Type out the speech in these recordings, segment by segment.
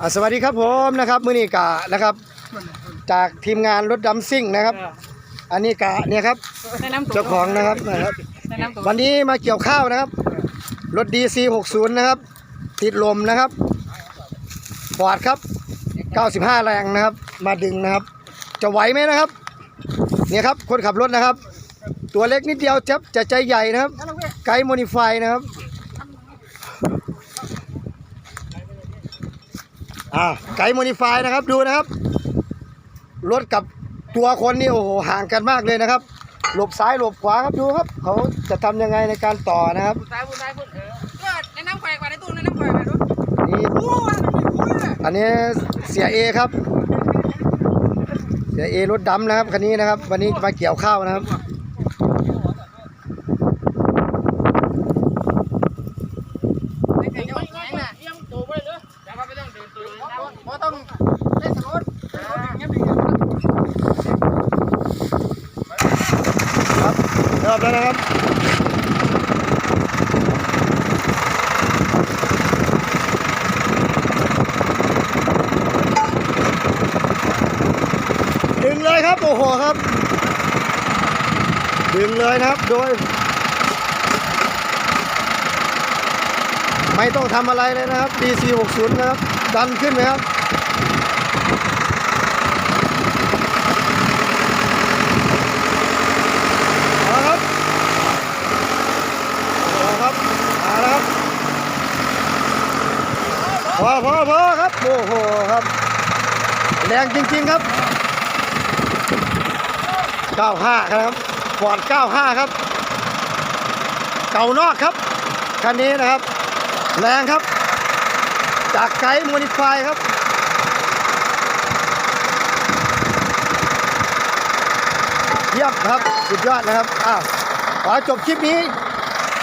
อะสวัสดีครับผมนะครับมือนี้กะนะครับ จากทีมงานรถดำซิ่งนะครับ อันนี้กะเนี่ยครับแนะนำตัวเจ้าของนะครับนะครับ แนะนำตัววันนี้มาเกี่ยวข้าวนะครับ รถ DC 60นะครับ ติดลมนะครับฟอร์ดครับ95แรงนะครับ มาดึงนะครับ จะไหวไหมนะครับ เนี่ยครับคนขับรถนะครับ ตัวเล็กนิดเดียวจะจะใจใหญ่นะครับ ไกด์โมดิฟายนะครับ อ่าไกด์โมดิฟายนะครับดูนะครับ รถกับตัวคนนี่โอ้โหห่างกันมากเลยนะครับ หลบซ้ายหลบขวาครับดูครับ เขาจะทำยังไงในการต่อนะครับผู้ชายผู้ชายพูดเออก็แนะนำแขวกว่าในตู้แนะนำแขวกว่าดูนี่อันนี้เสียเอครับ เสียเอรถดำนะครับคันนี้นะครับ วันนี้มาเกี่ยวข้าวนะครับ ไอ้ไก่ยอดแข็งน่ะเอี้ยงตัวไปเลยแต่ว่าไม่ต้องเดินตัว ต้องเล่นสนุกเงี้ยเป็นครับเริ่มแล้วนะครับดึงเลยครับ โอ้โหครับ ดึงเลยนะครับ โดย ไม่ต้องทำอะไรเลยนะครับ DC 60นะครับ ดันขึ้นไหมครับ เอาละครับเอาละครับมาแล้วครับ พอพอพอครับโอ้โหครับ แรงจริง ๆครับ 95 ครับฟอร์ด95 ครับ เก่านอกครับ คันนี้นะครับ แรงครับ จากไกด์โมดิฟายครับเยี่ยมครับ สุดยอดนะครับอ้าขอจบคลิปนี้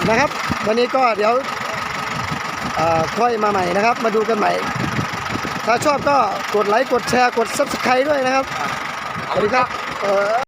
นะครับ วันนี้ก็เดี๋ยว ค่อยมาใหม่นะครับ มาดูกันใหม่ ถ้าชอบก็กดไลค์กดแชร์กด subscribe ด้วยนะครับ สวัสดีครับเออ